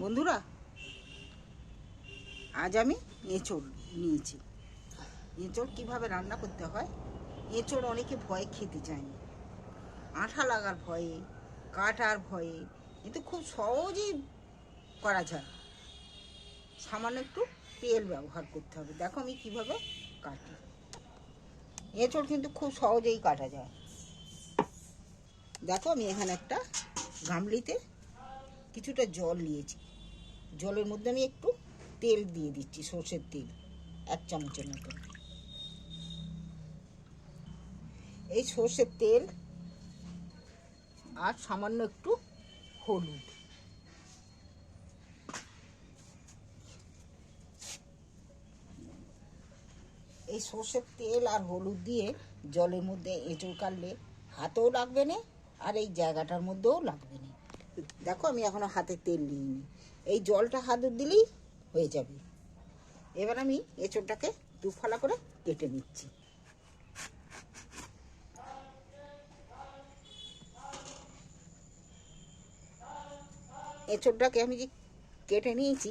বন্ধুরা, আজ আমি এঁচড় নিয়েছি। এঁচড় কীভাবে রান্না করতে হয়? এঁচড় অনেকে ভয়ে খেতে চায় না। আঠা লাগার ভয়ে, কাটার ভয়ে কিন্তু খুব সহজেই করা যায়। সামান্য একটু তেল ব্যবহার করতে হবে। দেখো আমি কীভাবে কাটি। এঁচড় কিন্তু খুব সহজেই কাটা যায়। দেখো আমি এখানে একটা গামলিতে কিছুটা জল নিয়েছি। জলের মধ্যে আমি একটু তেল দিয়ে দিচ্ছি, সর্ষের তেল, এক চামচের মতো। এই সর্ষের তেল আর সামান্য একটু হলুদ। এই সর্ষের তেল আর হলুদ দিয়ে জলের মধ্যে এঁচড় কাটলে হাতেও লাগবে না, আর এই জায়গাটার মধ্যেও লাগবে না। দেখো আমি এখনও হাতে তেল নিইনি এই জলটা হাতে দিলেই হয়ে যাবে। এবার আমি এঁচড়টাকে দু ফালা করে কেটে নিচ্ছি। এঁচড়টাকে আমি যে কেটে নিয়েছি,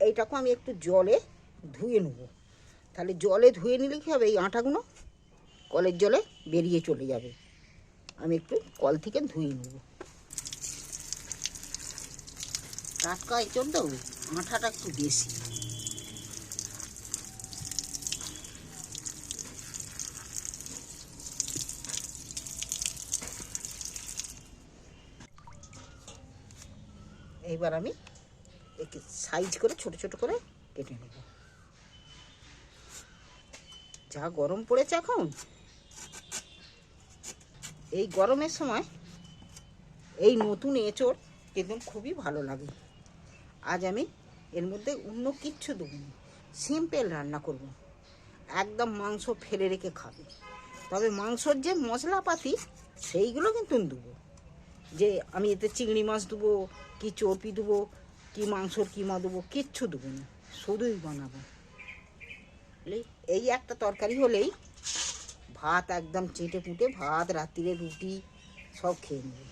এইটাকে আমি একটু জলে ধুয়ে নেব। তাহলে জলে ধুয়ে নিলে কী হবে? এই আটাগুলো কলের জলে বেরিয়ে চলে যাবে। আমি একটু কল থেকে ধুয়ে নেব। টাটকা এঁচড় তো, আঠাটা একটু বেশি। এইবার আমি একে সাইজ করে ছোট ছোট করে কেটে নেব। যা গরম পড়েছে এখন। এই গরমের সময় এই নতুন এঁচড় কিন্তু খুবই ভালো লাগে। আজ আমি এর মধ্যে অন্য কিচ্ছু দেবো না। সিম্পল রান্না করব। একদম মাংস ফেলে রেখে খাবে। তবে মাংসর যে মশলাপাতি, সেইগুলো কিন্তু দেবো। যে আমি এতে চিংড়ি মাছ দেবো, কি চর্পি দেবো, কি মাংসর কিমা দেবো, কিচ্ছু দেবো না। শুধুই বানাবো? এই একটা তরকারি হলেই ভাত একদম চেটে পুটে ভাত, রাত্রিরে রুটি, সব খেয়ে নেবে।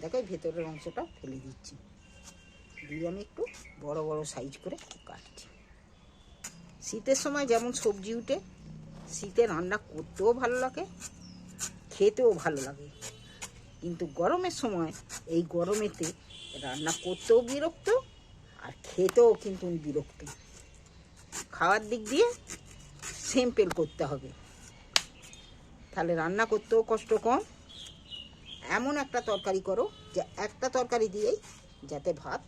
দেখো ভেতরের অংশটা ফেলে দিচ্ছি। দিয়ে আমি একটু বড় বড় সাইজ করে কাটছি। শীতের সময় যেমন সবজি উঠে, শীতে রান্না করতেও ভালো লাগে, খেতেও ভালো লাগে। কিন্তু গরমের সময় এই গরমেতে রান্না করতেও বিরক্ত আর খেতেও কিন্তু বিরক্ত। খাওয়ার দিক দিয়ে সিম্পল করতে হবে। তাহলে রান্না করতেও কষ্ট কম। এমন একটা তরকারি করো যে একটা তরকারি দিয়েই যাতে ভাত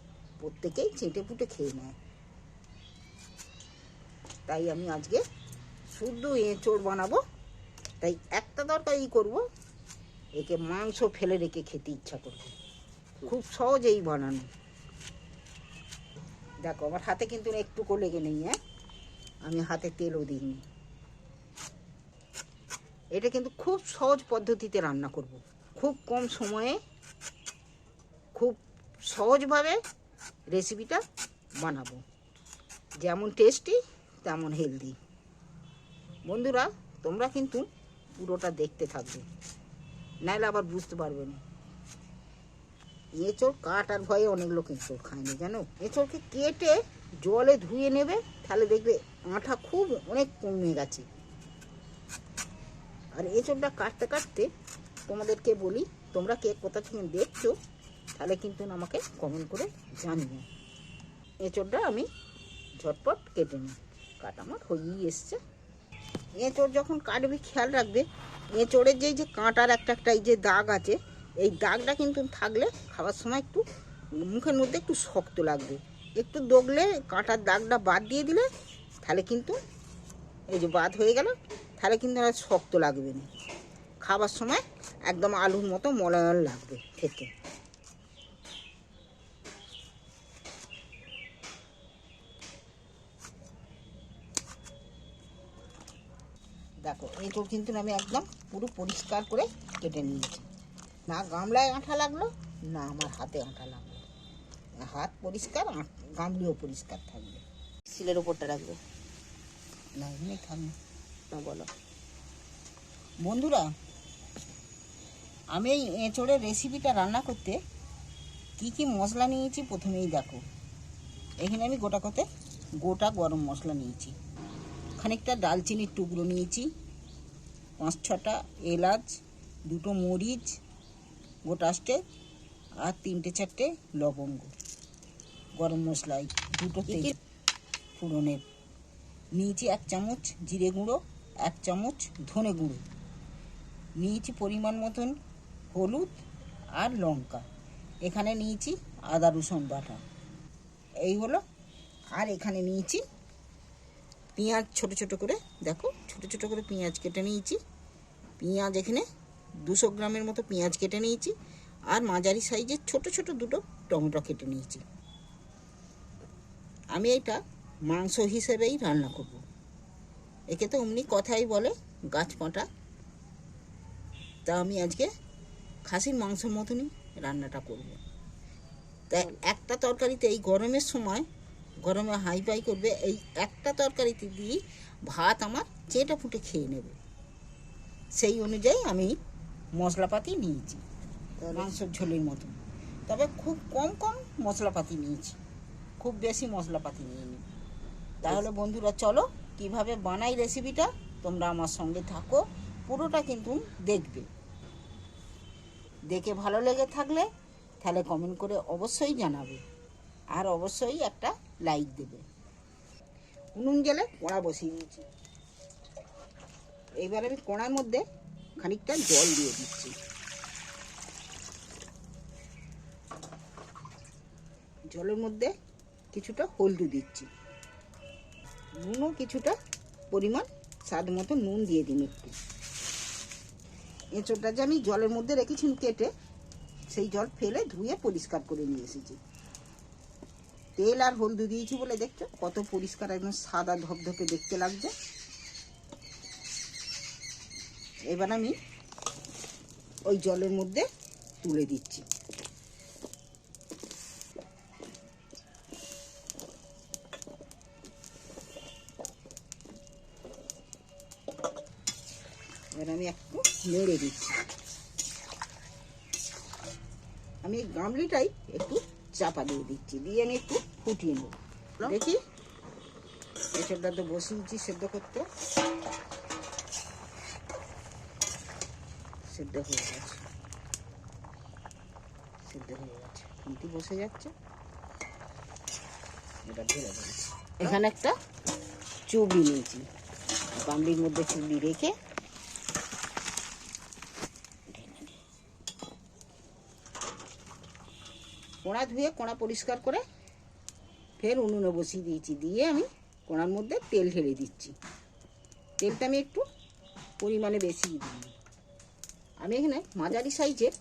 প্রত্যেকেই চেটে পুটে খেয়ে নেয়। তাই আমি আজকে শুদ্ধ এঁচড় বানাবো। তাই একটা তরকারি করব। একে মাংস ফেলে রেখে খেতে ইচ্ছা করবে। খুব সহজেই বানানো। দেখো, আমার হাতে কিন্তু একটুকু লেগে নেই হ্যাঁ? আমি হাতে তেলও দিইনি। এটা কিন্তু খুব সহজ পদ্ধতিতে রান্না করব। খুব কম সময়ে, খুব সহজভাবে রেসিপিটা বানাবো। যেমন টেস্টি তেমন হেলদি বন্ধুরা, তোমরা কিন্তু পুরোটা দেখতে থাকবে। নাহলে আবার বুঝতে পারবে না। এঁচড় কাটার ভয়ে অনেক লোক এঁচড় খায় না, জানো? এঁচড়কে কেটে জলে ধুয়ে নেবে, তাহলে দেখবে আঠা খুব অনেক কমে গেছে। আর এঁচড়টা কাটতে কাটতে তোমাদেরকে বলি, তোমরা কে কোথা থেকে দেখছ তাহলে কিন্তু আমাকে কমেন্ট করে জানিও। এঁচড়টা আমি ঝটপট কেটে নিই। কাটা আমার হয়েই এসছে। এঁচড় যখন কাটবি, খেয়াল রাখবে, এঁচড়ের যেই যে কাঁটার একটা একটা এই যে দাগ আছে, এই দাগটা কিন্তু থাকলে খাওয়ার সময় একটু মুখের মধ্যে একটু শক্ত লাগবে। একটু দগলে কাঁটার দাগটা বাদ দিয়ে দিলে তাহলে কিন্তু এই যে বাদ হয়ে গেল, তাহলে কিন্তু আর শক্ত লাগবে না। খাবার সময় একদম আলুর মতো মলায়ন লাগবে, খেতে। এইগুলো কিন্তু আমি একদম পুরো পরিষ্কার করে কেটে নিয়েছি। না গামলায় আঠা লাগল, না আমার হাতে আঠা লাগল। হাত পরিষ্কার গামলিও পরিষ্কার থাকবে। সিলের ওপরটা রাখবে। না, এমনি থাকবে। না, বলো। বন্ধুরা, আমি এই এঁচড়ের রেসিপিটা রান্না করতে কি কি মশলা নিয়েছি প্রথমেই দেখো। এখানে আমি গোটা কতে গোটা গরম মশলা নিয়েছি। খানিকটা ডালচিনির টুকরো নিয়েছি পাঁচ ছটা এলাচ দুটো মরিচ গোটা গোটাস্টে আর তিনটে চারটে লবঙ্গ। গরম মশলাই দুটো তেজ ফোড়নের। নিয়েছি এক চামচ জিরে গুঁড়ো এক চামচ ধনে গুঁড়ো। নিয়েছি পরিমাণ মতন হলুদ আর লঙ্কা। এখানে নিয়েছি আদা রসুন বাটা। এই হলো। আর এখানে নিয়েছি পেঁয়াজ ছোট ছোট করে, দেখো, ছোট ছোট করে পেঁয়াজ কেটে নিয়েছি। পেঁয়াজ এখানে দুশো গ্রামের মতো পেঁয়াজ কেটে নিয়েছি। আর মাঝারি সাইজের ছোট ছোট দুটো টমেটো কেটে নিয়েছি। আমি এটা মাংস হিসেবেই রান্না করব। একে তো অমনি কথাই বলে, গাছ পাঁটা। তা আমি আজকে খাসির মাংসের মতনই রান্নাটা করব। তা একটা তরকারিতে এই গরমের সময় গরমে হাই ফাই করবে এই একটা তরকারিতে দিয়ে ভাত আমার চেটে ফুটে খেয়ে নেবে। সেই অনুযায়ী আমি মশলাপাতি নিয়েছি মাংসের ঝোলের মতন। তবে খুব কম কম মশলাপাতি নিয়েছি খুব বেশি মশলাপাতি নিইনি। তাহলে বন্ধুরা চলো কীভাবে বানাই রেসিপিটা তোমরা আমার সঙ্গে থাকো পুরোটা কিন্তু দেখবে। দেখে ভালো লেগে থাকলে তাহলে কমেন্ট করে অবশ্যই জানাবে। আর অবশ্যই একটা লাইক দেবে। উনুন জেলে কড়া বসিয়ে দিয়েছি। এইবার আমি কড়ার মধ্যে খানিকটা জল দিয়ে দিচ্ছি। জলের মধ্যে কিছুটা হলদু দিচ্ছি। নুনও কিছুটা পরিমাণ স্বাদ মতো নুন দিয়ে দিন একটু। এঁচোড়টা যে আমি জলের মধ্যে রেখেছি কেটে, সেই জল ফেলে ধুয়ে পরিষ্কার করে নিয়ে এসেছি। তেল আর হলদু দিয়েছি বলে দেখছ? কত পরিষ্কার, একদম সাদা ধপধপে দেখতে লাগছে। এবার আমি ওই জলের মধ্যে তুলে দিচ্ছি। এবার আমি একটু নেড়ে দিচ্ছি। আমি গামলিটাই একটু চাপা দিয়ে দিচ্ছি। দিয়ে আমি একটু ফুটিয়ে নেব। দেখি? এসবটা তো বসিয়েছি সেদ্ধ করতে। সেদ্ধ হয়ে গেছে। সেদ্ধ হয়ে গেছে। খুন্তি বসে যাচ্ছে। এটা ঢেলে এখানে একটা চুবড়ি নিয়েছি। গামলির মধ্যে চুবড়ি রেখে কোড়া ধুয়ে, কোড়া পরিষ্কার করে ফের উনুনে বসিয়ে দিয়েছি। দিয়ে আমি কোড়ার মধ্যে তেল ঢেলে দিচ্ছি। তেলটা আমি একটু পরিমাণে বেশি দিই আমি এখানে মাঝারি সাইজের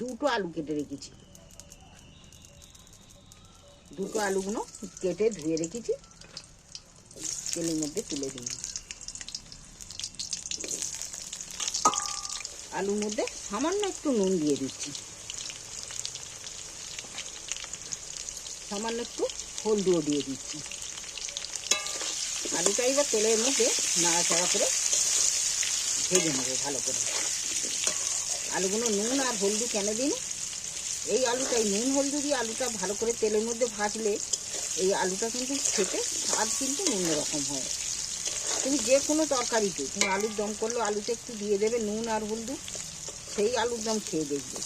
দুটো আলু কেটে রেখেছি। দুটো আলুগুলো কেটে ধুয়ে রেখেছি। তেলের মধ্যে তুলে দিই আলুর মধ্যে সামান্য একটু নুন দিয়ে দিচ্ছি। সামান্য একটু হলদিও দিয়ে দিচ্ছি। আলুটা এবার তেলের মধ্যে নাড়াচাড়া করে ভেজে নেব ভালো করে। আলুগুলো নুন আর হলদি কেন দিন? এই আলুটাই নুন, হলদি দিয়ে আলুটা ভালো করে তেলের মধ্যে ভাজলে এই আলুটা কিন্তু খেতে স্বাদ কিন্তু অন্যরকম হয়। তুমি যে কোনো তরকারিতে, তুমি আলুর দম করলে, আলুতে একটু দিয়ে দেবে নুন আর হলদি, সেই আলুর দম খেয়ে দেখবে।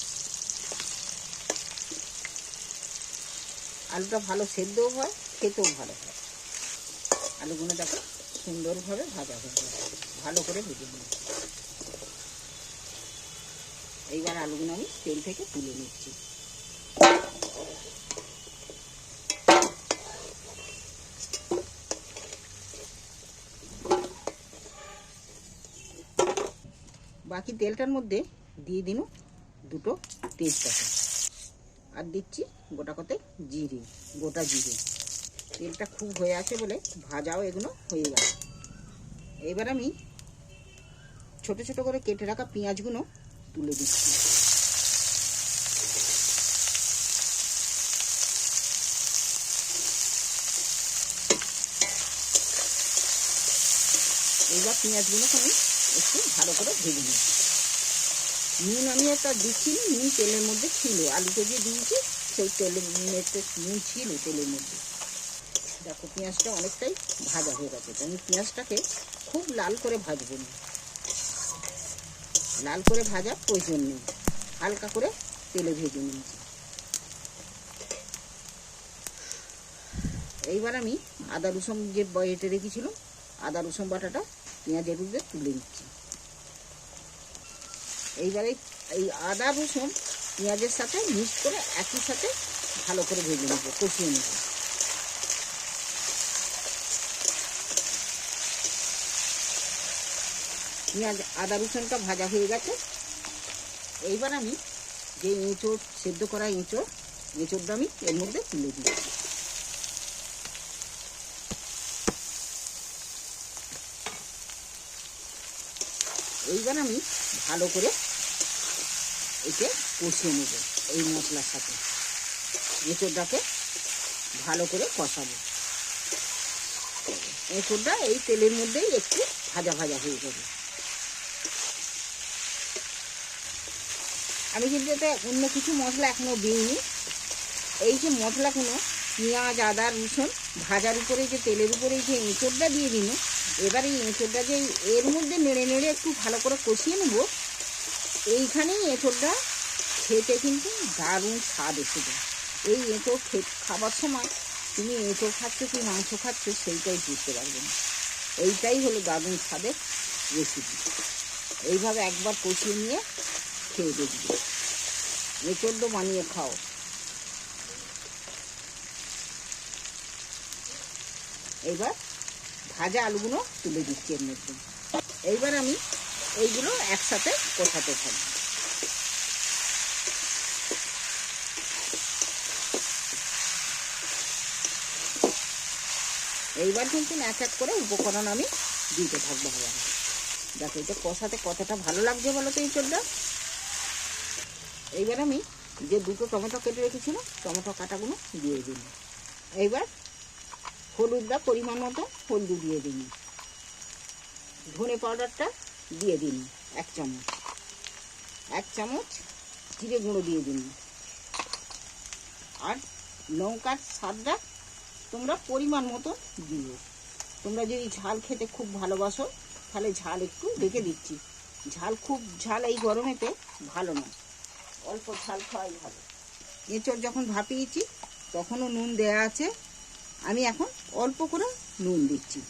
আলুটা ভালো সেদ্ধও হয়, খেতেও ভালো হয়। আলুগুলো দেখো সুন্দরভাবে ভাজা হয়ে ভালো করে ভেজে নিই এইবার আলুগুলো আমি তেল থেকে তুলে নিচ্ছি। বাকি তেলটার মধ্যে দিয়ে দিন দুটো তেজপাতা। আর দিচ্ছি গোটা কতে জিরে, গোটা জিরে। তেলটা খুব হয়ে আছে বলে ভাজাও এগুলো হয়ে গেছে। এবার আমি ছোট ছোট করে কেটে রাখা পেঁয়াজগুলো তুলে দিচ্ছি। এবার পেঁয়াজগুলো আমি একটু ভালো করে ভেজে নেব নুন আমি একটা দিচ্ছি নুন তেলের মধ্যে ছিল। আলুতে যে দিয়েছি, সেই তেলের মধ্যে নুন ছিল তেলের মধ্যে। দেখো, পেঁয়াজটা অনেকটাই ভাজা হয়ে গেছে। আমি পেঁয়াজটাকে খুব লাল করে ভাজবো না। লাল করে ভাজা প্রয়োজন নেই। হালকা করে তেলে ভেজে নিয়েছি। এইবার আমি আদা রসুন যে বেটে রেখেছিল আদা রসুন বাটাটা পেঁয়াজের উপরে তুলে দিচ্ছি এইবারে এই আদা, রসুন, পেঁয়াজের সাথে মিক্স করে একই সাথে ভালো করে ভেজে নেব, কষিয়ে নেব। পেঁয়াজ, আদা, রসুনটা ভাজা হয়ে গেছে। এইবার আমি যে এঁচোড় সেদ্ধ করা এঁচোড় এঁচোড়টা আমি এর মধ্যে তুলে দিচ্ছি। এইবার আমি ভালো করে একে কষিয়ে নেব এই মশলার সাথে। এঁচোড়টাকে ভালো করে কষাবো। এঁচোড়টা এই তেলের মধ্যেই একটু ভাজা ভাজা হয়ে যাবে। আমি কিন্তু এতে অন্য কিছু মশলা এখনও দিইনি। এই যে মশলাগুলো পেঁয়াজ, আদা, রসুন ভাজার উপরে যে তেলের উপরে যে এঁচোড়টা দিয়ে দিন এবার এই এঁচোড়টা যে এর মধ্যে নেড়ে নেড়ে একটু ভালো করে কষিয়ে নেব। এইখানেই এঁচোড়টা খেতে কিন্তু দারুণ স্বাদ এসে যায় এই এঁচোড় খে খাবার সময় তুমি এঁচোড় খাচ্ছ কি মাংস খাচ্ছ সেইটাই বুঝতে পারবে না। এইটাই হলো দারুণ স্বাদের রেসিপি এইভাবে একবার কষিয়ে নিয়ে খেয়ে দেখবে। এঁচোড় বানিয়ে খাও। এইবার ভাজা আলুগুলো তুলে দিচ্ছি এর মধ্যে। এইবার আমি এইগুলো একসাথে কষাতে থাকব। এইবার কিন্তু এক এক করে উপকরণ আমি দিতে থাকব আবার দেখো, এটা কষাতে কতটা ভালো লাগছে বলো তো চোরটা? এইবার আমি যে দুটো টমেটো কেটে রেখেছিলাম, টমেটো কাটাগুলো দিয়ে দিন এইবার হলুদটা পরিমাণ মতো হলুদ দিয়ে দিন। ধনে পাউডারটা দিয়ে দিন, এক চামচ। এক চামচ জিরে গুঁড়ো দিয়ে দিন। আর লঙ্কার স্বাদটা তোমরা পরিমাণ মতো দিও। তোমরা যদি ঝাল খেতে খুব ভালোবাসো, তাহলে ঝাল একটু দেখে দিচ্ছি। ঝাল খুব, ঝাল এই গরমেতে ভালো না। অল্প ঝাল খাওয়াই ভালো। এঁচড় যখন ভাপিয়েছি, তখনও নুন দেয়া আছে। আমি এখন অল্প করে নুন দিচ্ছি।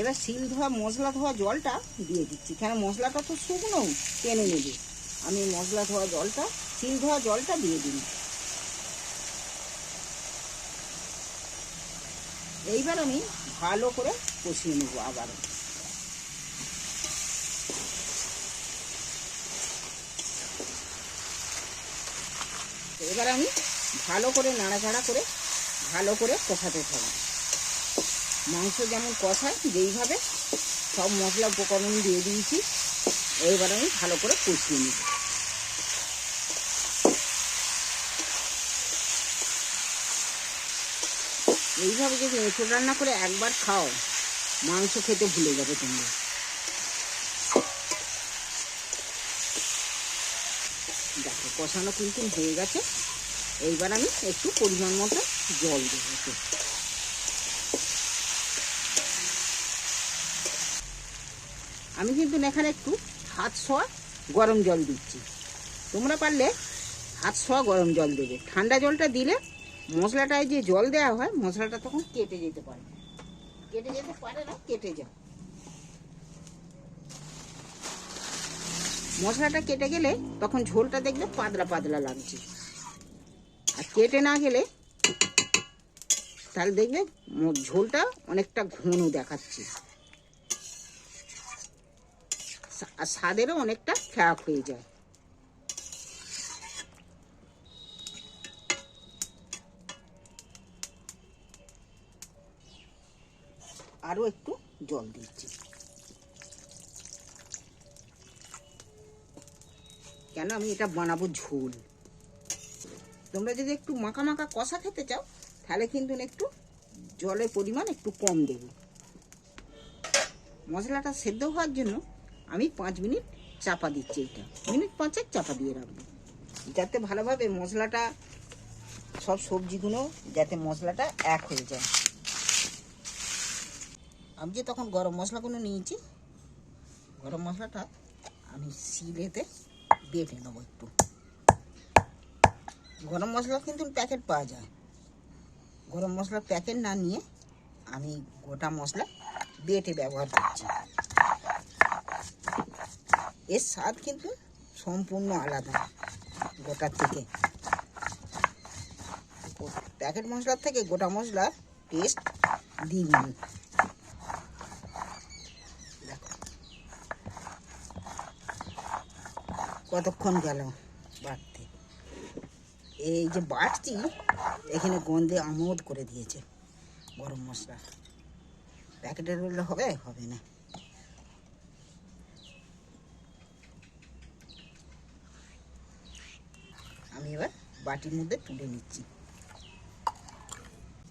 এবার শিল ধোয়া, মশলা ধোয়া জলটা দিয়ে দিচ্ছি। কেন, মশলাটা তো শুকনো, টেনে নেবে। আমি মশলা ধোয়া জলটা, শিল ধোয়া জলটা দিয়ে দিই এইবার আমি ভালো করে কষিয়ে নেব আবার এবার আমি ভালো করে নাড়াচাড়া করে ভালো করে কষাতে থাকব মাংস যেমন কষায়, যেইভাবে সব মশলা উপকরণ দিয়ে দিয়েছি এইবার আমি ভালো করে কষিয়ে নেব। এইভাবে যদি এঁচড় রান্না করে একবার খাও, মাংস খেতে ভুলে যাবে তোমরা। দেখো, কষানো কিন্তু হয়ে গেছে। এইবার আমি একটু পরিমাণ মতো জল দেবো। আমি কিন্তু এখানে একটু হাত শোয়া গরম জল দিচ্ছি। তোমরা পারলে হাত শোয়া গরম জল দেবে। ঠান্ডা জলটা দিলে মশলাটায় যে জল দেওয়া হয়, মশলাটা তখন কেটে যেতে পারে। কেটে যেতে পারে না, কেটে যায়। মশলাটা কেটে গেলে তখন ঝোলটা দেখবে পাতলা পাতলা লাগছে। আর কেটে না গেলে তাহলে দেখবে ঝোলটা অনেকটা ঘন দেখাচ্ছে। আর স্বাদেরও অনেকটা ফ্যাক হয়ে যায়। আরও একটু জল দিচ্ছি। কেন আমি এটা বানাবো ঝোল? তোমরা যদি একটু মাখা মাখা কষা খেতে চাও, তাহলে কিন্তু একটু জলের পরিমাণ একটু কম দেবে। মশলাটা সেদ্ধ হওয়ার জন্য আমি পাঁচ মিনিট চাপা দিচ্ছি এটা। মিনিট পাঁচেক চাপা দিয়ে রাখব। যাতে ভালোভাবে মশলাটা, সব সবজিগুলো যাতে মশলাটা এক হয়ে যায়। আমি যে তখন গরম মশলাগুলো নিয়েছি, গরম মশলাটা আমি শিলেতে বেটে নেব একটু। গরম মশলা কিন্তু প্যাকেট পাওয়া যায়। গরম মশলার প্যাকেট না নিয়ে আমি গোটা মশলা বেটে ব্যবহার করছি। এর স্বাদ কিন্তু সম্পূর্ণ আলাদা গোটার থেকে। প্যাকেট মশলার থেকে গোটা মশলার টেস্ট দেখো। কতক্ষণ গেল? এই যে বাটছি এখানে গন্ধে আমোদ করে দিয়েছে গরম মশলা। প্যাকেটের হলে হবে? হবে না। আমি এবার বাটির মধ্যে তুলে নিচ্ছি।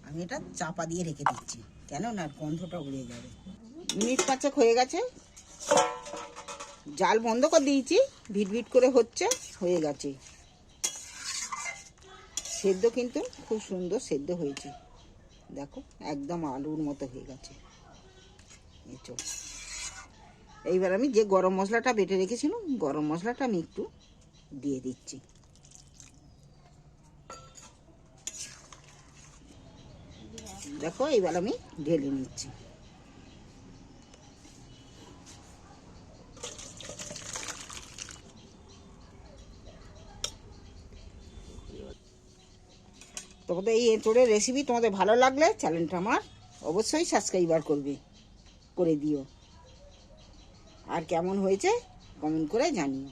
আমি এটা চাপা দিয়ে রেখে দিচ্ছি, কেন না গন্ধটা উড়ে যাবে। মিনিট পাঁচেক হয়ে গেছে। জাল বন্ধ করে দিয়েছি ভিট ভিট করে হচ্ছে, হয়ে গেছে। সেদ্ধ কিন্তু খুব সুন্দর সেদ্ধ হয়েছে। দেখো, একদম আলুর মতো হয়ে গেছে। এই এইবার আমি যে গরম মশলাটা বেটে রেখেছিলাম, গরম মশলাটা আমি একটু দিয়ে দিচ্ছি। দেখো, এইবার আমি ঢেলে নিচ্ছি। তোমাদের এই এঁচোড়ের রেসিপি তোমাদের ভালো লাগলে চ্যানেলটা আমার অবশ্যই সাবস্ক্রাইবার করবে, করে দিও। আর কেমন হয়েছে কমেন্ট করে জানিও।